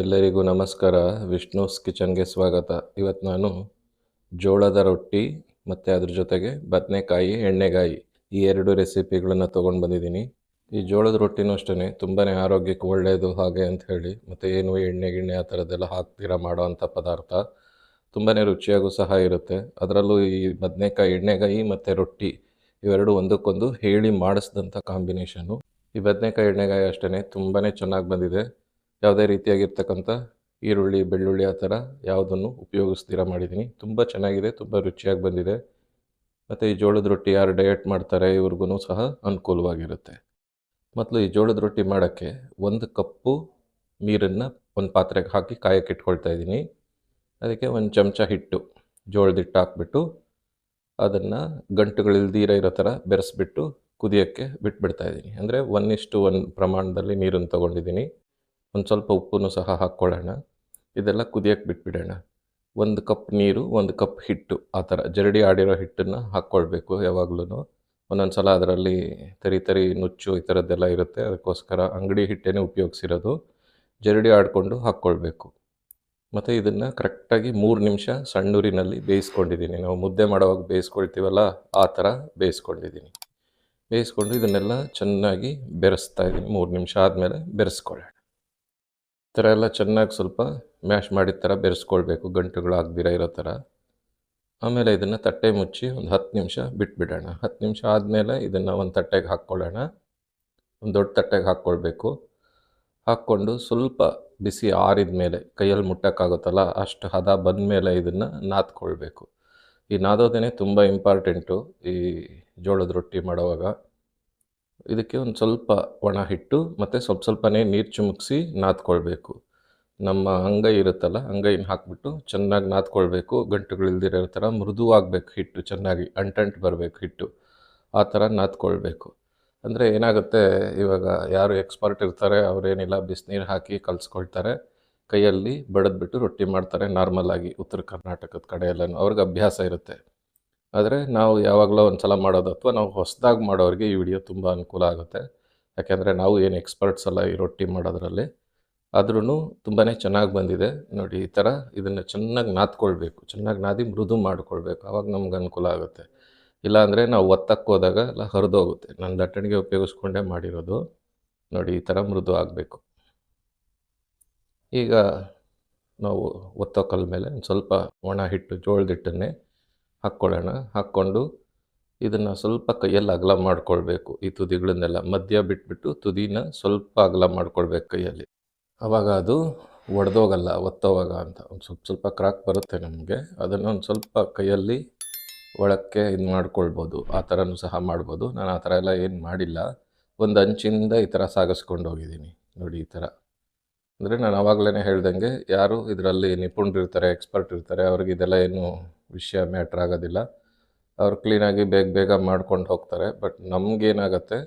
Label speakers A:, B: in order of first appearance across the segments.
A: ಎಲ್ಲರಿಗೂ ನಮಸ್ಕಾರ. ವಿಷ್ಣುಸ್ ಕಿಚನ್ಗೆ ಸ್ವಾಗತ. ಇವತ್ತು ನಾನು ಜೋಳದ ರೊಟ್ಟಿ ಮತ್ತು ಅದ್ರ ಜೊತೆಗೆ ಬದನೆಕಾಯಿ, ಎಣ್ಣೆಗಾಯಿ ಈ ಎರಡು ರೆಸಿಪಿಗಳನ್ನು ತೊಗೊಂಡು ಬಂದಿದ್ದೀನಿ. ಈ ಜೋಳದ ರೊಟ್ಟಿನೂ ಅಷ್ಟೇ ತುಂಬಾ ಆರೋಗ್ಯಕ್ಕೆ ಒಳ್ಳೆಯದು ಹಾಗೆ ಅಂತ ಹೇಳಿ ಮತ್ತು ಏನು ಎಣ್ಣೆ ಗಿಣ್ಣೆ ಆ ಥರದ್ದೆಲ್ಲ ಹಾಕ್ತೀರಾ ಮಾಡೋ ಅಂಥ ಪದಾರ್ಥ ತುಂಬಾ ರುಚಿಯಾಗೂ ಸಹ ಇರುತ್ತೆ. ಅದರಲ್ಲೂ ಈ ಬದನೆಕಾಯಿ, ಎಣ್ಣೆಗಾಯಿ ಮತ್ತು ರೊಟ್ಟಿ ಇವೆರಡು ಒಂದಕ್ಕೊಂದು ಹೇಳಿ ಮಾಡಿಸ್ದಂಥ ಕಾಂಬಿನೇಷನು. ಈ ಬದನೆಕಾಯಿ, ಎಣ್ಣೆಗಾಯಿ ಅಷ್ಟೇ ತುಂಬಾ ಚೆನ್ನಾಗಿ ಬಂದಿದೆ. ಯಾವುದೇ ರೀತಿಯಾಗಿರ್ತಕ್ಕಂಥ ಈರುಳ್ಳಿ, ಬೆಳ್ಳುಳ್ಳಿ ಆ ಥರ ಯಾವುದನ್ನು ಉಪಯೋಗಿಸ್ತೀರ ಮಾಡಿದ್ದೀನಿ. ತುಂಬ ಚೆನ್ನಾಗಿದೆ, ತುಂಬ ರುಚಿಯಾಗಿ ಬಂದಿದೆ. ಮತ್ತು ಈ ಜೋಳದ ರೊಟ್ಟಿ ಯಾರು ಡಯಟ್ ಮಾಡ್ತಾರೆ ಇವ್ರಿಗೂ ಸಹ ಅನುಕೂಲವಾಗಿರುತ್ತೆ. ಮೊದಲು ಈ ಜೋಳದ ರೊಟ್ಟಿ ಮಾಡೋಕ್ಕೆ ಒಂದು ಕಪ್ಪು ನೀರನ್ನು ಒಂದು ಪಾತ್ರೆಗೆ ಹಾಕಿ ಕಾಯಕ್ಕೆ ಇಟ್ಕೊಳ್ತಾ ಇದ್ದೀನಿ. ಅದಕ್ಕೆ ಒಂದು ಚಮಚ ಹಿಟ್ಟು ಜೋಳದ ಹಿಟ್ಟು ಹಾಕ್ಬಿಟ್ಟು ಅದನ್ನು ಗಂಟುಗಳಿಲ್ದೀರ ಇರೋ ಥರ ಬೆರೆಸ್ಬಿಟ್ಟು ಕುದಿಯೋಕ್ಕೆ ಬಿಟ್ಬಿಡ್ತಾ ಇದ್ದೀನಿ. ಅಂದರೆ ಒನ್ ಇಷ್ಟು ಒನ್ ಪ್ರಮಾಣದಲ್ಲಿ ನೀರನ್ನು ತೊಗೊಂಡಿದ್ದೀನಿ. ಒಂದು ಸ್ವಲ್ಪ ಉಪ್ಪನ್ನು ಸಹ ಹಾಕ್ಕೊಳ್ಳೋಣ ಇದೆಲ್ಲ ಕುದಿಯೋಕ್ಕೆ ಬಿಟ್ಬಿಡೋಣ. ಒಂದು ಕಪ್ ನೀರು, ಒಂದು ಕಪ್ ಹಿಟ್ಟು, ಆ ಥರ ಜರಡಿ ಆಡಿರೋ ಹಿಟ್ಟನ್ನು ಹಾಕ್ಕೊಳ್ಬೇಕು ಯಾವಾಗ್ಲೂ ಒಂದೊಂದು ಸಲ ಅದರಲ್ಲಿ ತರಿ ತರಿ ನುಚ್ಚು ಈ ಥರದ್ದೆಲ್ಲ ಇರುತ್ತೆ. ಅದಕ್ಕೋಸ್ಕರ ಅಂಗಡಿ ಹಿಟ್ಟೇನೆ ಉಪಯೋಗಿಸಿರೋದು. ಜರಡಿ ಆಡಿಕೊಂಡು ಹಾಕ್ಕೊಳ್ಬೇಕು ಮತ್ತು ಇದನ್ನು ಕರೆಕ್ಟಾಗಿ ಮೂರು ನಿಮಿಷ ಸಣ್ಣೂರಿನಲ್ಲಿ ಬೇಯಿಸ್ಕೊಂಡಿದ್ದೀನಿ. ನಾವು ಮುದ್ದೆ ಮಾಡೋವಾಗ ಬೇಯಿಸ್ಕೊಳ್ತೀವಲ್ಲ, ಆ ಥರ ಬೇಯಿಸ್ಕೊಂಡಿದ್ದೀನಿ. ಬೇಯಿಸ್ಕೊಂಡು ಇದನ್ನೆಲ್ಲ ಚೆನ್ನಾಗಿ ಬೆರೆಸ್ತಾ ಇದ್ದೀನಿ ಮೂರು ನಿಮಿಷ ಆದಮೇಲೆ ಬೆರೆಸ್ಕೊಳ್ಳೋಣ. ಥರ ಎಲ್ಲ ಚೆನ್ನಾಗಿ ಸ್ವಲ್ಪ ಮ್ಯಾಶ್ ಮಾಡಿದ ಥರ ಬೆರೆಸ್ಕೊಳ್ಬೇಕು. ಗಂಟುಗಳು ಆಗದಿರ ಇರೋ ಥರ. ಆಮೇಲೆ ಇದನ್ನು ತಟ್ಟೆ ಮುಚ್ಚಿ ಒಂದು ಹತ್ತು ನಿಮಿಷ ಬಿಟ್ಬಿಡೋಣ. ಹತ್ತು ನಿಮಿಷ ಆದಮೇಲೆ ಇದನ್ನು ಒಂದು ತಟ್ಟೆಗೆ ಹಾಕ್ಕೊಳ್ಳೋಣ. ಒಂದು ದೊಡ್ಡ ತಟ್ಟೆಗೆ ಹಾಕ್ಕೊಳ್ಬೇಕು. ಹಾಕ್ಕೊಂಡು ಸ್ವಲ್ಪ ಬಿಸಿ ಆರಿದ ಮೇಲೆ, ಕೈಯಲ್ಲಿ ಮುಟ್ಟೋಕ್ಕಾಗುತ್ತಲ್ಲ, ಅಷ್ಟು ಹದ ಬಂದ ಮೇಲೆ ಇದನ್ನು ನಾದ್ಕೊಳ್ಬೇಕು. ಈ ನಾದೋದೇ ತುಂಬ ಇಂಪಾರ್ಟೆಂಟು ಈ ಜೋಳದ ರೊಟ್ಟಿ ಮಾಡುವಾಗ. ಇದಕ್ಕೆ ಒಂದು ಸ್ವಲ್ಪ ಒಣ ಹಿಟ್ಟು ಮತ್ತು ಸ್ವಲ್ಪ ಸ್ವಲ್ಪನೇ ನೀರು ಚುಮುಕ್ಸಿ ನಾದ್ಕೊಳ್ಬೇಕು. ನಮ್ಮ ಅಂಗೈ ಇರುತ್ತಲ್ಲ ಅಂಗೈನ ಹಾಕ್ಬಿಟ್ಟು ಚೆನ್ನಾಗಿ ನಾದ್ಕೊಳ್ಬೇಕು. ಗಂಟುಗಳಿಲ್ದಿರೋ ಥರ ಮೃದುವಾಗಬೇಕು ಹಿಟ್ಟು, ಚೆನ್ನಾಗಿ ಅಂಟಂಟು ಬರಬೇಕು ಹಿಟ್ಟು. ಆ ಥರ ನಾದ್ಕೊಳ್ಬೇಕು. ಅಂದರೆ ಏನಾಗುತ್ತೆ, ಇವಾಗ ಯಾರು ಎಕ್ಸ್ಪರ್ಟ್ ಇರ್ತಾರೆ, ಅವರೇನಿಲ್ಲ, ಬಿಸಿನೀರು ಹಾಕಿ ಕಲಿಸ್ಕೊಳ್ತಾರೆ. ಕೈಯಲ್ಲಿ ಬಡದ್ಬಿಟ್ಟು ರೊಟ್ಟಿ ಮಾಡ್ತಾರೆ ನಾರ್ಮಲಾಗಿ ಉತ್ತರ ಕರ್ನಾಟಕದ ಕಡೆ ಎಲ್ಲನೂ ಅವ್ರಿಗೆ ಅಭ್ಯಾಸ ಇರುತ್ತೆ. ಆದರೆ ನಾವು ಯಾವಾಗಲೂ ಒಂದು ಸಲ ಮಾಡೋದು ಅಥವಾ ನಾವು ಹೊಸದಾಗಿ ಮಾಡೋರಿಗೆ ಈ ವಿಡಿಯೋ ತುಂಬ ಅನುಕೂಲ ಆಗುತ್ತೆ. ಯಾಕೆಂದರೆ ನಾವು ಏನು ಎಕ್ಸ್ಪರ್ಟ್ಸ್ ಅಲ್ಲ ಈ ರೊಟ್ಟಿ ಮಾಡೋದ್ರಲ್ಲಿ ಆದ್ರೂ ತುಂಬಾ ಚೆನ್ನಾಗಿ ಬಂದಿದೆ. ನೋಡಿ, ಈ ಥರ ಇದನ್ನು ಚೆನ್ನಾಗಿ ನಾದ್ಕೊಳ್ಬೇಕು, ಚೆನ್ನಾಗಿ ನಾದಿ ಮೃದು ಮಾಡಿಕೊಳ್ಬೇಕು. ಆವಾಗ ನಮ್ಗೆ ಅನುಕೂಲ ಆಗುತ್ತೆ. ಇಲ್ಲಾಂದರೆ ನಾವು ಒತ್ತಕ್ಕೆ ಹೋದಾಗ ಎಲ್ಲ ಹರಿದೋಗುತ್ತೆ. ನಾನು ದಟ್ಟಣಿಗೆ ಉಪಯೋಗಿಸ್ಕೊಂಡೇ ಮಾಡಿರೋದು. ನೋಡಿ, ಈ ಥರ ಮೃದು ಆಗಬೇಕು. ಈಗ ನಾವು ಒತ್ತೋ ಮೇಲೆ ಒಂದು ಸ್ವಲ್ಪ ಒಣ ಹಿಟ್ಟು ಜೋಳದ ಹಿಟ್ಟನ್ನೇ ಹಾಕ್ಕೊಳ್ಳೋಣ. ಹಾಕ್ಕೊಂಡು ಇದನ್ನು ಸ್ವಲ್ಪ ಕೈಯಲ್ಲಿ ಅಗಲ ಮಾಡ್ಕೊಳ್ಬೇಕು. ಈ ತುದಿಗಳನ್ನೆಲ್ಲ ಮಧ್ಯ ಬಿಟ್ಬಿಟ್ಟು ತುದಿನ ಸ್ವಲ್ಪ ಅಗಲ ಮಾಡ್ಕೊಳ್ಬೇಕು ಕೈಯಲ್ಲಿ. ಆವಾಗ ಅದು ಒಡೆದೋಗಲ್ಲ, ಒತ್ತೋವಾಗ ಅಂತ. ಒಂದು ಸ್ವಲ್ಪ ಸ್ವಲ್ಪ ಕ್ರಾಕ್ ಬರುತ್ತೆ ನಮಗೆ. ಅದನ್ನು ಒಂದು ಸ್ವಲ್ಪ ಕೈಯಲ್ಲಿ ಒಳಕ್ಕೆ ಇದು ಮಾಡ್ಕೊಳ್ಬೋದು. ಆ ಥರನೂ ಸಹ ಮಾಡ್ಬೋದು. ನಾನು ಆ ಥರ ಎಲ್ಲ ಏನು ಮಾಡಿಲ್ಲ. ಒಂದು ಅಂಚಿಂದ ಈ ಥರ ಸಾಗಿಸ್ಕೊಂಡು ಹೋಗಿದ್ದೀನಿ. ನೋಡಿ ಈ ಥರ ಅಂದರೆ ನಾನು ಆವಾಗಲೇ ಹೇಳ್ದಂಗೆ ಯಾರು ಇದರಲ್ಲಿ ನಿಪುಣರಿರ್ತಾರೆ, ಎಕ್ಸ್ಪರ್ಟ್ ಇರ್ತಾರೆ, ಅವ್ರಿಗೆ ಇದೆಲ್ಲ ಏನು ವಿಷಯ ಮ್ಯಾಟ್ರ್ ಆಗೋದಿಲ್ಲ. ಅವ್ರು ಕ್ಲೀನಾಗಿ ಬೇಗ ಬೇಗ ಮಾಡ್ಕೊಂಡು ಹೋಗ್ತಾರೆ. ಬಟ್ ನಮಗೇನಾಗತ್ತೆ,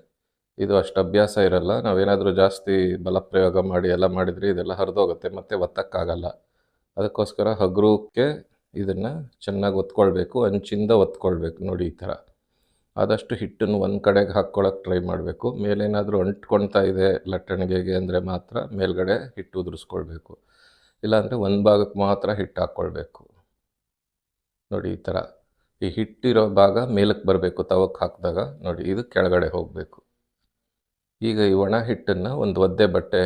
A: ಇದು ಅಷ್ಟು ಅಭ್ಯಾಸ ಇರಲ್ಲ. ನಾವೇನಾದರೂ ಜಾಸ್ತಿ ಬಲಪ್ರಯೋಗ ಮಾಡಿ ಎಲ್ಲ ಮಾಡಿದರೆ ಇದೆಲ್ಲ ಹರಿದೋಗುತ್ತೆ. ಮತ್ತು ಒತ್ತಕ್ಕಾಗಲ್ಲ. ಅದಕ್ಕೋಸ್ಕರ ಹಗುರಕ್ಕೆ ಇದನ್ನು ಚೆನ್ನಾಗಿ ಒತ್ಕೊಳ್ಬೇಕು, ಅಂಚಿಂದ ಒತ್ಕೊಳ್ಬೇಕು ನೋಡಿ ಈ ಥರ. ಆದಷ್ಟು ಹಿಟ್ಟನ್ನು ಒಂದು ಕಡೆಗೆ ಹಾಕ್ಕೊಳ್ಳೋಕೆ ಟ್ರೈ ಮಾಡಬೇಕು. ಮೇಲೇನಾದರೂ ಅಂಟ್ಕೊಳ್ತಾ ಇದೆ ಲಟ್ಟಣಿಗೆಗೆ ಅಂದರೆ ಮಾತ್ರ ಮೇಲ್ಗಡೆ ಹಿಟ್ಟು ಉದುರಿಸ್ಕೊಳ್ಬೇಕು. ಇಲ್ಲಾಂದರೆ ಒಂದು ಭಾಗಕ್ಕೆ ಮಾತ್ರ ಹಿಟ್ಟು ಹಾಕ್ಕೊಳ್ಬೇಕು. ನೋಡಿ ಈ ಥರ. ಈ ಹಿಟ್ಟಿರೋ ಭಾಗ ಮೇಲಕ್ಕೆ ಬರಬೇಕು ತವಕ್ಕೆ ಹಾಕಿದಾಗ. ನೋಡಿ, ಇದು ಕೆಳಗಡೆ ಹೋಗಬೇಕು. ಈಗ ಈ ಒಣ ಹಿಟ್ಟನ್ನು ಒಂದು ಒದ್ದೆ ಬಟ್ಟೆ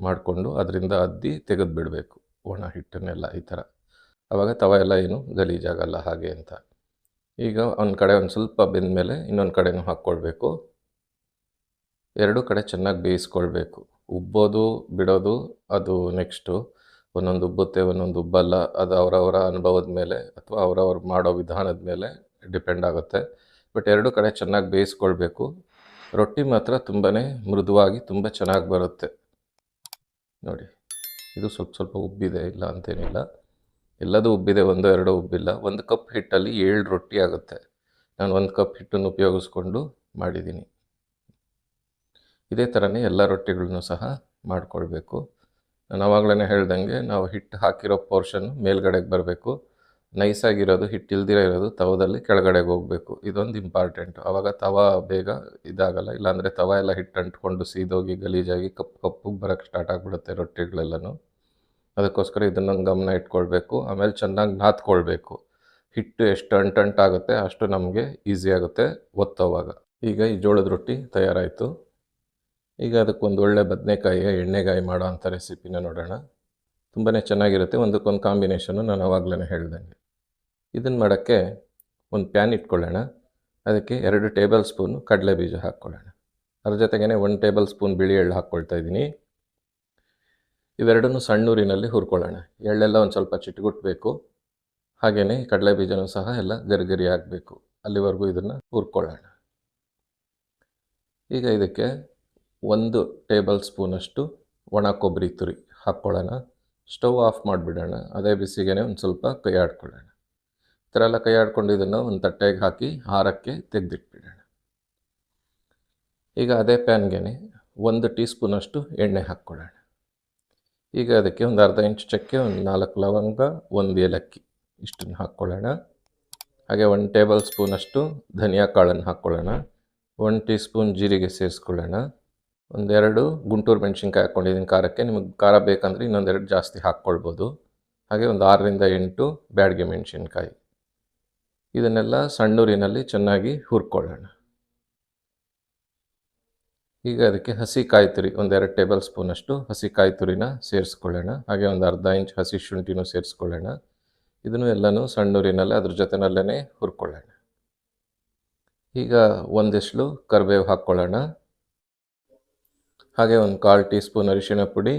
A: ಮಾಡಿಕೊಂಡು ಅದರಿಂದ ಅದ್ದಿ ತೆಗೆದು ಬಿಡಬೇಕು, ಒಣ ಹಿಟ್ಟನ್ನೆಲ್ಲ ಈ ಥರ. ಆವಾಗ ತವ ಎಲ್ಲ ಏನು ಗಲೀಜಾಗಲ್ಲ ಹಾಗೆ ಅಂತ. ಈಗ ಒಂದು ಕಡೆ ಒಂದು ಸ್ವಲ್ಪ ಬೆಂದ ಮೇಲೆ ಇನ್ನೊಂದು ಕಡೆನೂ ಹಾಕ್ಕೊಳ್ಬೇಕು. ಎರಡು ಕಡೆ ಚೆನ್ನಾಗಿ ಬೇಯಿಸ್ಕೊಳ್ಬೇಕು. ಉಬ್ಬೋದು, ಬಿಡೋದು, ಅದು ನೆಕ್ಸ್ಟು ಒಂದೊಂದು ಉಬ್ಬುತ್ತೆ ಒಂದೊಂದು ಉಬ್ಬಲ್ಲ ಅದು ಅವರವರ ಅನುಭವದ ಮೇಲೆ ಅಥವಾ ಅವರವ್ರು ಮಾಡೋ ವಿಧಾನದ ಮೇಲೆ ಡಿಪೆಂಡ್ ಆಗುತ್ತೆ. ಬಟ್ ಎರಡು ಕಡೆ ಚೆನ್ನಾಗಿ ಬೇಯಿಸ್ಕೊಳ್ಬೇಕು. ರೊಟ್ಟಿ ಮಾತ್ರ ತುಂಬಾ ಮೃದುವಾಗಿ ತುಂಬ ಚೆನ್ನಾಗಿ ಬರುತ್ತೆ. ನೋಡಿ, ಇದು ಸ್ವಲ್ಪ ಸ್ವಲ್ಪ ಉಬ್ಬಿದೆ, ಇಲ್ಲ ಅಂತೇನಿಲ್ಲ. ಎಲ್ಲದೂ ಉಬ್ಬಿದೆ, ಒಂದು ಎರಡು ಉಬ್ಬಿಲ್ಲ. ಒಂದು ಕಪ್ ಹಿಟ್ಟಲ್ಲಿ ಏಳು ರೊಟ್ಟಿ ಆಗುತ್ತೆ. ನಾನು ಒಂದು ಕಪ್ ಹಿಟ್ಟನ್ನು ಉಪಯೋಗಿಸ್ಕೊಂಡು ಮಾಡಿದ್ದೀನಿ. ಇದೇ ಥರನೇ ಎಲ್ಲ ರೊಟ್ಟಿಗಳನ್ನು ಸಹ ಮಾಡಿಕೊಳ್ಬೇಕು. ನಾನು ಆವಾಗಲೇ ಹೇಳ್ದಂಗೆ ನಾವು ಹಿಟ್ಟು ಹಾಕಿರೋ ಪೋರ್ಷನ್ ಮೇಲ್ಗಡೆಗೆ ಬರಬೇಕು. ನೈಸಾಗಿರೋದು ಹಿಟ್ಟು ಇಲ್ದಿರ ಇರೋದು ತವದಲ್ಲಿ ಕೆಳಗಡೆಗೆ ಹೋಗಬೇಕು. ಇದೊಂದು ಇಂಪಾರ್ಟೆಂಟು ಆವಾಗ ತವ ಬೇಗ ಇದಾಗಲ್ಲ, ಇಲ್ಲಾಂದರೆ ತವ ಎಲ್ಲ ಹಿಟ್ಟು ಅಂಟ್ಕೊಂಡು ಸೀದೋಗಿ ಗಲೀಜಾಗಿ ಕಪ್ಪು ಕಪ್ಪಗೆ ಬರೋಕ್ಕೆ ಸ್ಟಾರ್ಟ್ ಆಗಿಬಿಡುತ್ತೆ ರೊಟ್ಟಿಗಳೆಲ್ಲನೂ. ಅದಕ್ಕೋಸ್ಕರ ಇದನ್ನು ಗಮನ ಇಟ್ಕೊಳ್ಬೇಕು. ಆಮೇಲೆ ಚೆನ್ನಾಗಿ ನಾತ್ಕೊಳ್ಬೇಕು ಹಿಟ್ಟು ಎಷ್ಟು ಅಂಟಂಟಾಗುತ್ತೆ ಅಷ್ಟು ನಮಗೆ ಈಸಿ ಆಗುತ್ತೆ ಒತ್ತೋವಾಗ. ಈಗ ಈ ಜೋಳದ ರೊಟ್ಟಿ ತಯಾರಾಯಿತು. ಈಗ ಅದಕ್ಕೊಂದು ಒಳ್ಳೆ ಬದನೆಕಾಯಿಯ ಎಣ್ಣೆಗಾಯಿ ಮಾಡೋ ಅಂಥ ರೆಸಿಪಿನ ನೋಡೋಣ. ತುಂಬಾ ಚೆನ್ನಾಗಿರುತ್ತೆ. ಒಂದಕ್ಕೊಂದು ಕಾಂಬಿನೇಷನ್ನು ನಾನು ಅವಾಗಲೇ ಹೇಳ್ದಂಗೆ. ಇದನ್ನು ಮಾಡೋಕ್ಕೆ ಒಂದು ಪ್ಯಾನ್ ಇಟ್ಕೊಳ್ಳೋಣ. ಅದಕ್ಕೆ ಎರಡು ಟೇಬಲ್ ಸ್ಪೂನು ಕಡಲೆ ಬೀಜ ಹಾಕ್ಕೊಳ್ಳೋಣ. ಅದ್ರ ಜೊತೆಗೇ ಒಂದು ಟೇಬಲ್ ಸ್ಪೂನ್ ಬಿಳಿ ಎಳ್ಳು ಹಾಕ್ಕೊಳ್ತಾ ಇದ್ದೀನಿ. ಇವೆರಡನ್ನೂ ಸಣ್ಣೂರಿನಲ್ಲಿ ಹುರ್ಕೊಳ್ಳೋಣ. ಎಳ್ಳೆಲ್ಲ ಒಂದು ಸ್ವಲ್ಪ ಚಿಟ್ಗುಟ್ಬೇಕು. ಹಾಗೆಯೇ ಕಡಲೆ ಬೀಜನೂ ಸಹ ಎಲ್ಲ ಗರಿಗರಿ ಆಗಬೇಕು. ಅಲ್ಲಿವರೆಗೂ ಇದನ್ನು ಹುರ್ಕೊಳ್ಳೋಣ. ಈಗ ಇದಕ್ಕೆ ಒಂದು ಟೇಬಲ್ ಸ್ಪೂನಷ್ಟು ಒಣ ಕೊಬ್ಬರಿ ತುರಿ ಹಾಕ್ಕೊಳ್ಳೋಣ. ಸ್ಟವ್ ಆಫ್ ಮಾಡಿಬಿಡೋಣ. ಅದೇ ಬಿಸಿಗೆ ಒಂದು ಸ್ವಲ್ಪ ಕೈ ಆಡ್ಕೊಳ್ಳೋಣ. ಈ ಥರ ಎಲ್ಲ ಕೈ ಆಡ್ಕೊಂಡು ಇದನ್ನು ಒಂದು ತಟ್ಟೆಗೆ ಹಾಕಿ ಹಾರಕ್ಕೆ ತೆಗೆದಿಟ್ಬಿಡೋಣ. ಈಗ ಅದೇ ಪ್ಯಾನ್ಗೆ ಒಂದು ಟೀ ಸ್ಪೂನಷ್ಟು ಎಣ್ಣೆ ಹಾಕ್ಕೊಳ್ಳೋಣ. ಈಗ ಅದಕ್ಕೆ ಒಂದು ಅರ್ಧ ಇಂಚು ಚಕ್ಕೆ, ಒಂದು ನಾಲ್ಕು ಲವಂಗ, ಒಂದು ಏಲಕ್ಕಿ ಇಷ್ಟನ್ನು ಹಾಕ್ಕೊಳ್ಳೋಣ. ಹಾಗೆ ಒಂದು ಟೇಬಲ್ ಸ್ಪೂನಷ್ಟು ಧನಿಯಾ ಕಾಳನ್ನು ಹಾಕ್ಕೊಳ್ಳೋಣ. ಒಂದು ಟೀ ಸ್ಪೂನ್ ಜೀರಿಗೆ ಸೇರಿಸ್ಕೊಳ್ಳೋಣ. ಒಂದೆರಡು ಗುಂಟೂರು ಮೆಣಸಿನ್ಕಾಯಿ ಹಾಕ್ಕೊಂಡಿದ್ದೀನಿ ಖಾರಕ್ಕೆ. ನಿಮಗೆ ಖಾರ ಬೇಕಂದರೆ ಇನ್ನೊಂದೆರಡು ಜಾಸ್ತಿ ಹಾಕ್ಕೊಳ್ಬೋದು. ಹಾಗೆ ಒಂದು ಆರರಿಂದ ಎಂಟು ಬ್ಯಾಡಿಗೆ ಮೆಣಸಿನ್ಕಾಯಿ. ಇದನ್ನೆಲ್ಲ ಸಣ್ಣೂರಿನಲ್ಲಿ ಚೆನ್ನಾಗಿ ಹುರ್ಕೊಳ್ಳೋಣ. ಈಗ ಅದಕ್ಕೆ ಹಸಿ ಕಾಯಿ ತುರಿ, ಒಂದೆರಡು ಟೇಬಲ್ ಸ್ಪೂನಷ್ಟು ಹಸಿ ಕಾಯಿ ತುರಿನ ಸೇರಿಸ್ಕೊಳ್ಳೋಣ. ಹಾಗೆ ಒಂದು ಅರ್ಧ ಇಂಚ್ ಹಸಿ ಶುಂಠಿನೂ ಸೇರಿಸ್ಕೊಳ್ಳೋಣ. ಇದನ್ನು ಎಲ್ಲನೂ ಸಣ್ಣೂರಿನಲ್ಲಿ, ಅದ್ರ ಜೊತೆನಲ್ಲೇ ಹುರ್ಕೊಳ್ಳೋಣ. ಈಗ ಒಂದಿಷ್ಟು ಕರಿಬೇವು ಹಾಕ್ಕೊಳ್ಳೋಣ. ಹಾಗೆ ಒಂದು ಕಾಲು ಟೀ ಸ್ಪೂನ್ ಅರಿಶಿಣ ಪುಡಿ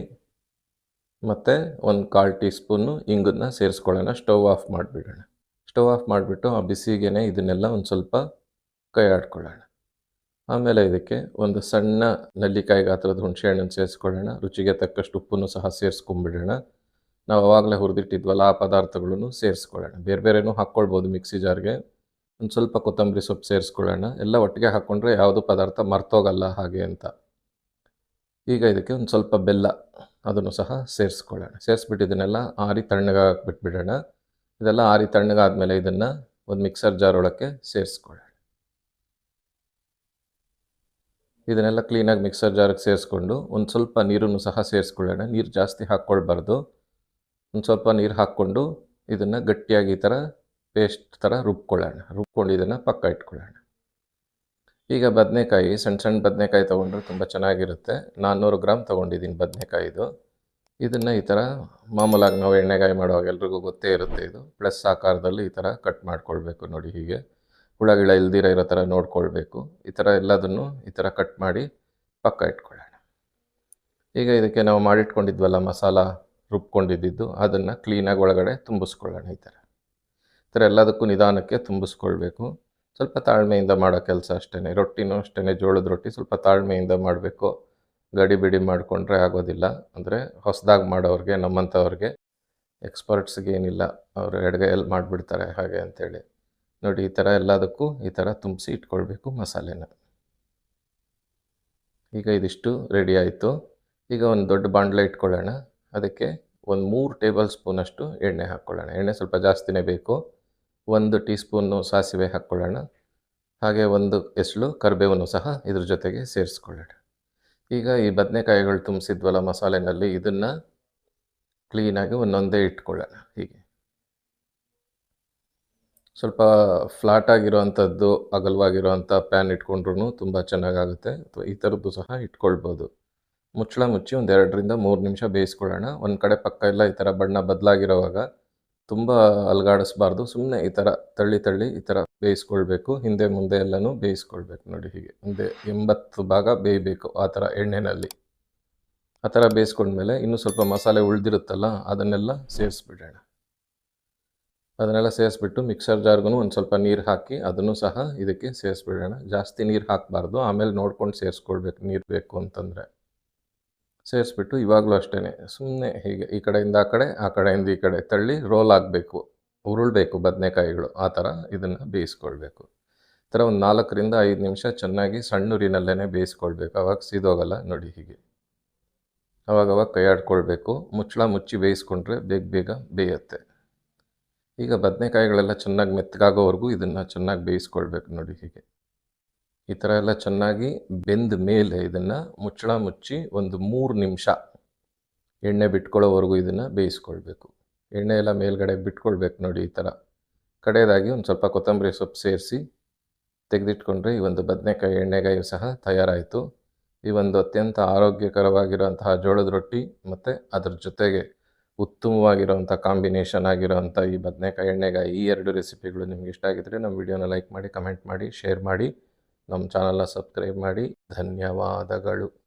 A: ಮತ್ತು ಒಂದು ಕಾಲು ಟೀ ಸ್ಪೂನು ಇಂಗನ್ನ ಸೇರಿಸ್ಕೊಳ್ಳೋಣ. ಸ್ಟವ್ ಆಫ್ ಮಾಡಿಬಿಡೋಣ. ಸ್ಟವ್ ಆಫ್ ಮಾಡಿಬಿಟ್ಟು ಆ ಬಿಸಿಗೇನೆ ಇದನ್ನೆಲ್ಲ ಒಂದು ಸ್ವಲ್ಪ ಕೈ ಆಡ್ಕೊಳ್ಳೋಣ ಆಮೇಲೆ ಇದಕ್ಕೆ ಒಂದು ಸಣ್ಣ ನಲ್ಲಿಕಾಯಿ ಗಾತ್ರದ ಹುಣಸೆಹಣ್ಣನ್ನು ಸೇರಿಸ್ಕೊಳ್ಳೋಣ. ರುಚಿಗೆ ತಕ್ಕಷ್ಟು ಉಪ್ಪನ್ನು ಸಹ ಸೇರಿಸ್ಕೊಂಬಿಡೋಣ ನಾವು ಆವಾಗಲೇ ಹುರಿದಿಟ್ಟಿದ್ವಲ್ಲ ಆ ಪದಾರ್ಥಗಳನ್ನು ಸೇರಿಸ್ಕೊಳ್ಳೋಣ. ಬೇರೆ ಬೇರೆನೂ ಹಾಕ್ಕೊಳ್ಬೋದು ಮಿಕ್ಸಿ ಜಾರ್ಗೆ. ಒಂದು ಸ್ವಲ್ಪ ಕೊತ್ತಂಬರಿ ಸೊಪ್ಪು ಸೇರಿಸ್ಕೊಳ್ಳೋಣ. ಎಲ್ಲ ಒಟ್ಟಿಗೆ ಹಾಕ್ಕೊಂಡ್ರೆ ಯಾವುದು ಪದಾರ್ಥ ಮರ್ತೋಗಲ್ಲ ಹಾಗೆ ಅಂತ. ಈಗ ಇದಕ್ಕೆ ಒಂದು ಸ್ವಲ್ಪ ಬೆಲ್ಲ ಅದನ್ನು ಸಹ ಸೇರಿಸ್ಕೊಳ್ಳೋಣ. ಸೇರಿಸ್ಬಿಟ್ಟು ಇದನ್ನೆಲ್ಲ ಆರಿ ತಣ್ಣಗೆ ಬಿಟ್ಬಿಡೋಣ ಇದೆಲ್ಲ ಆರಿ ತಣ್ಣಗಾದಮೇಲೆ ಇದನ್ನು ಒಂದು ಮಿಕ್ಸರ್ ಜಾರ್ ಒಳಕ್ಕೆ ಸೇರಿಸ್ಕೊಳ್ಳೋಣ. ಇದನ್ನೆಲ್ಲ ಕ್ಲೀನಾಗಿ ಮಿಕ್ಸರ್ ಜಾರಿಗೆ ಸೇರಿಸ್ಕೊಂಡು ಒಂದು ಸ್ವಲ್ಪ ನೀರನ್ನು ಸಹ ಸೇರಿಸ್ಕೊಳ್ಳೋಣ. ನೀರು ಜಾಸ್ತಿ ಹಾಕ್ಕೊಳ್ಬಾರ್ದು. ಒಂದು ಸ್ವಲ್ಪ ನೀರು ಹಾಕ್ಕೊಂಡು ಇದನ್ನು ಗಟ್ಟಿಯಾಗಿ ಈ ಥರ ಪೇಸ್ಟ್ ಥರ ರುಬ್ಕೊಳ್ಳೋಣ. ರುಬ್ಕೊಂಡು ಇದನ್ನು ಪಕ್ಕ ಇಟ್ಕೊಳ್ಳೋಣ. ಈಗ ಬದನೆಕಾಯಿ ಸಣ್ಣ ಸಣ್ಣ ಬದನೆಕಾಯಿ ತೊಗೊಂಡ್ರೆ ತುಂಬ ಚೆನ್ನಾಗಿರುತ್ತೆ. ನಾನ್ನೂರು ಗ್ರಾಮ್ ತೊಗೊಂಡಿದ್ದೀನಿ ಬದನೆಕಾಯಿದು ಇದನ್ನು ಈ ಥರ ಮಾಮೂಲಾಗಿ ನಾವು ಎಣ್ಣೆಗಾಯಿ ಮಾಡುವಾಗ ಎಲ್ರಿಗೂ ಗೊತ್ತೇ ಇರುತ್ತೆ ಇದು. ಪ್ಲಸ್ ಆಕಾರದಲ್ಲಿ ಈ ಥರ ಕಟ್ ಮಾಡ್ಕೊಳ್ಬೇಕು ನೋಡಿ ಹೀಗೆ. ಹುಳಗಿಳ ಇಲ್ದಿರ ಇರೋ ಥರ ನೋಡ್ಕೊಳ್ಬೇಕು. ಈ ಥರ ಎಲ್ಲದನ್ನು ಈ ಥರ ಕಟ್ ಮಾಡಿ ಪಕ್ಕ ಇಟ್ಕೊಳ್ಳೋಣ. ಈಗ ಇದಕ್ಕೆ ನಾವು ಮಾಡಿಟ್ಕೊಂಡಿದ್ವಲ್ಲ ಮಸಾಲ ರುಬ್ಕೊಂಡಿದ್ದು ಅದನ್ನು ಕ್ಲೀನಾಗಿ ಒಳಗಡೆ ತುಂಬಿಸ್ಕೊಳ್ಳೋಣ ಈ ಥರ ಈ ಥರ ಎಲ್ಲದಕ್ಕೂ ನಿಧಾನಕ್ಕೆ ತುಂಬಿಸ್ಕೊಳ್ಬೇಕು. ಸ್ವಲ್ಪ ತಾಳ್ಮೆಯಿಂದ ಮಾಡೋ ಕೆಲಸ ಅಷ್ಟೇ ರೊಟ್ಟಿನೂ ಅಷ್ಟೇ ಜೋಳದ ರೊಟ್ಟಿ ಸ್ವಲ್ಪ ತಾಳ್ಮೆಯಿಂದ ಮಾಡಬೇಕು. ಗಡಿ ಬಿಡಿ ಮಾಡಿಕೊಂಡ್ರೆ ಆಗೋದಿಲ್ಲ. ಅಂದರೆ ಹೊಸದಾಗಿ ಮಾಡೋರಿಗೆ, ನಮ್ಮಂಥವ್ರಿಗೆ ಎಕ್ಸ್ಪರ್ಟ್ಸ್ಗೆ ಏನಿಲ್ಲ. ಅವರು ಎಡಗೈಯಲ್ಲಿ ಮಾಡಿಬಿಡ್ತಾರೆ ಹಾಗೆ ಅಂಥೇಳಿ ನೋಡಿ, ಈ ಥರ ಎಲ್ಲದಕ್ಕೂ ಈ ಥರ ತುಂಬಿಸಿ ಇಟ್ಕೊಳ್ಬೇಕು ಮಸಾಲೆನ. ಈಗ ಇದಿಷ್ಟು ರೆಡಿ ಆಯಿತು. ಈಗ ಒಂದು ದೊಡ್ಡ ಬಾಂಡ್ಲೆ ಇಟ್ಕೊಳ್ಳೋಣ. ಅದಕ್ಕೆ ಒಂದು ಮೂರು ಟೇಬಲ್ ಸ್ಪೂನಷ್ಟು ಎಣ್ಣೆ ಹಾಕ್ಕೊಳ್ಳೋಣ. ಎಣ್ಣೆ ಸ್ವಲ್ಪ ಜಾಸ್ತಿನೇ ಬೇಕು. ಒಂದು ಟೀ ಸ್ಪೂನು ಸಾಸಿವೆ ಹಾಕ್ಕೊಳ್ಳೋಣ. ಹಾಗೆ ಒಂದು ಎಸಳು ಕರಿಬೇವನ್ನು ಸಹ ಇದ್ರ ಜೊತೆಗೆ ಸೇರಿಸ್ಕೊಳ್ಳೋಣ. ಈಗ ಈ ಬದನೆಕಾಯಿಗಳು ತುಂಬಿಸಿದ್ವಲ್ಲ ಮಸಾಲೆನಲ್ಲಿ, ಇದನ್ನು ಕ್ಲೀನಾಗಿ ಒಂದೊಂದೇ ಇಟ್ಕೊಳ್ಳೋಣ. ಹೀಗೆ. ಸ್ವಲ್ಪ ಫ್ಲಾಟ್ ಆಗಿರೋವಂಥದ್ದು ಅಗಲವಾಗಿರೋವಂಥ ಪ್ಯಾನ್ ಇಟ್ಕೊಂಡ್ರೂ ತುಂಬ ಚೆನ್ನಾಗಾಗುತ್ತೆ. ಅಥವಾ ಈ ಥರದ್ದು ಸಹ ಇಟ್ಕೊಳ್ಬೋದು. ಮುಚ್ಚಳ ಮುಚ್ಚಿ ಒಂದು ಎರಡರಿಂದ ಮೂರು ನಿಮಿಷ ಬೇಯಿಸ್ಕೊಳ್ಳೋಣ. ಒಂದು ಕಡೆ ಪಕ್ಕ ಎಲ್ಲ ಈ ಥರ ಬಣ್ಣ ಬದಲಾಗಿರೋವಾಗ ತುಂಬ ಅಲ್ಗಾಡಿಸ್ಬಾರ್ದು. ಸುಮ್ಮನೆ ಈ ಥರ ತಳ್ಳಿ ತಳ್ಳಿ ಈ ಥರ ಬೇಯಿಸ್ಕೊಳ್ಬೇಕು. ಹಿಂದೆ ಮುಂದೆ ಎಲ್ಲನೂ ಬೇಯಿಸ್ಕೊಳ್ಬೇಕು ನೋಡಿ ಹೀಗೆ. ಒಂದೇ ಎಂಬತ್ತು ಭಾಗ ಬೇಯಬೇಕು ಆ ಥರ ಎಣ್ಣೆನಲ್ಲಿ. ಆ ಥರ ಬೇಯಿಸ್ಕೊಂಡ್ಮೇಲೆ ಇನ್ನೂ ಸ್ವಲ್ಪ ಮಸಾಲೆ ಉಳಿದಿರುತ್ತಲ್ಲ ಅದನ್ನೆಲ್ಲ ಸೇರಿಸ್ಬಿಡೋಣ. ಅದನ್ನೆಲ್ಲ ಸೇರಿಸ್ಬಿಟ್ಟು ಮಿಕ್ಸರ್ ಜಾರ್ಗೂ ಒಂದು ಸ್ವಲ್ಪ ನೀರು ಹಾಕಿ ಅದನ್ನು ಸಹ ಇದಕ್ಕೆ ಸೇರಿಸ್ಬಿಡೋಣ. ಜಾಸ್ತಿ ನೀರು ಹಾಕಬಾರ್ದು. ಆಮೇಲೆ ನೋಡ್ಕೊಂಡು ಸೇರಿಸ್ಕೊಳ್ಬೇಕು ನೀರು ಬೇಕು ಅಂತಂದರೆ. ಸೇರಿಸ್ಬಿಟ್ಟು ಇವಾಗಲೂ ಅಷ್ಟೇ ಸುಮ್ಮನೆ ಹೀಗೆ ಈ ಕಡೆಯಿಂದ ಆ ಕಡೆ, ಆ ಕಡೆಯಿಂದ ಈ ಕಡೆ ತಳ್ಳಿ ರೋಲ್ ಆಗಬೇಕು. ಉರುಳಬೇಕು ಬದನೆಕಾಯಿಗಳು, ಆ ಥರ ಇದನ್ನು ಬೇಯಿಸ್ಕೊಳ್ಬೇಕು. ಈ ಥರ ಒಂದು ನಾಲ್ಕರಿಂದ ಐದು ನಿಮಿಷ ಚೆನ್ನಾಗಿ ಸಣ್ಣೂರಿನಲ್ಲೇ ಬೇಯಿಸ್ಕೊಳ್ಬೇಕು. ಅವಾಗ ಸೀದೋಗಲ್ಲ ನೋಡಿ ಹೀಗೆ. ಅವಾಗವಾಗ ಕೈಯಾಡ್ಕೊಳ್ಬೇಕು. ಮುಚ್ಚಳ ಮುಚ್ಚಿ ಬೇಯಿಸ್ಕೊಂಡ್ರೆ ಬೇಗ ಬೇಗ ಬೇಯುತ್ತೆ. ಈಗ ಬದನೆಕಾಯಿಗಳೆಲ್ಲ ಚೆನ್ನಾಗಿ ಮೆತ್ತಗಾಗೋವರೆಗೂ ಇದನ್ನು ಚೆನ್ನಾಗಿ ಬೇಯಿಸ್ಕೊಳ್ಬೇಕು ನೋಡಿ ಹೀಗೆ. ಈ ಥರ ಎಲ್ಲ ಚೆನ್ನಾಗಿ ಬೆಂದ ಮೇಲೆ ಇದನ್ನು ಮುಚ್ಚಳ ಮುಚ್ಚಿ ಒಂದು ಮೂರು ನಿಮಿಷ ಎಣ್ಣೆ ಬಿಟ್ಕೊಳ್ಳೋವರೆಗೂ ಇದನ್ನು ಬೇಯಿಸ್ಕೊಳ್ಬೇಕು. ಎಣ್ಣೆ ಎಲ್ಲ ಮೇಲ್ಗಡೆ ಬಿಟ್ಕೊಳ್ಬೇಕು ನೋಡಿ ಈ ಥರ. ಕಡೆಯದಾಗಿ ಒಂದು ಸ್ವಲ್ಪ ಕೊತ್ತಂಬರಿ ಸೊಪ್ಪು ಸೇರಿಸಿ ತೆಗೆದಿಟ್ಕೊಂಡ್ರೆ ಈ ಒಂದು ಬದನೆಕಾಯಿ, ಎಣ್ಣೆಗಾಯಿ ಸಹ ತಯಾರಾಯಿತು. ಈ ಒಂದು ಅತ್ಯಂತ ಆರೋಗ್ಯಕರವಾಗಿರುವಂತಹ ಜೋಳದ ರೊಟ್ಟಿ ಮತ್ತು ಅದರ ಜೊತೆಗೆ ಉತ್ತಮವಾಗಿರುವಂಥ ಕಾಂಬಿನೇಷನ್ ಆಗಿರೋವಂಥ ಈ ಬದನೆಕಾಯಿ, ಎಣ್ಣೆಗಾಯಿ ಈ ಎರಡು ರೆಸಿಪಿಗಳು ನಿಮ್ಗೆ ಇಷ್ಟ ಆಗಿದ್ದರೆ ನಮ್ಮ ವಿಡಿಯೋನ ಲೈಕ್ ಮಾಡಿ, ಕಮೆಂಟ್ ಮಾಡಿ, ಶೇರ್ ಮಾಡಿ. ನಮ್ಮ ಚಾನಲ್ನ ಸಬ್ಸ್ಕ್ರೈಬ್ ಮಾಡಿ ಧನ್ಯವಾದಗಳು.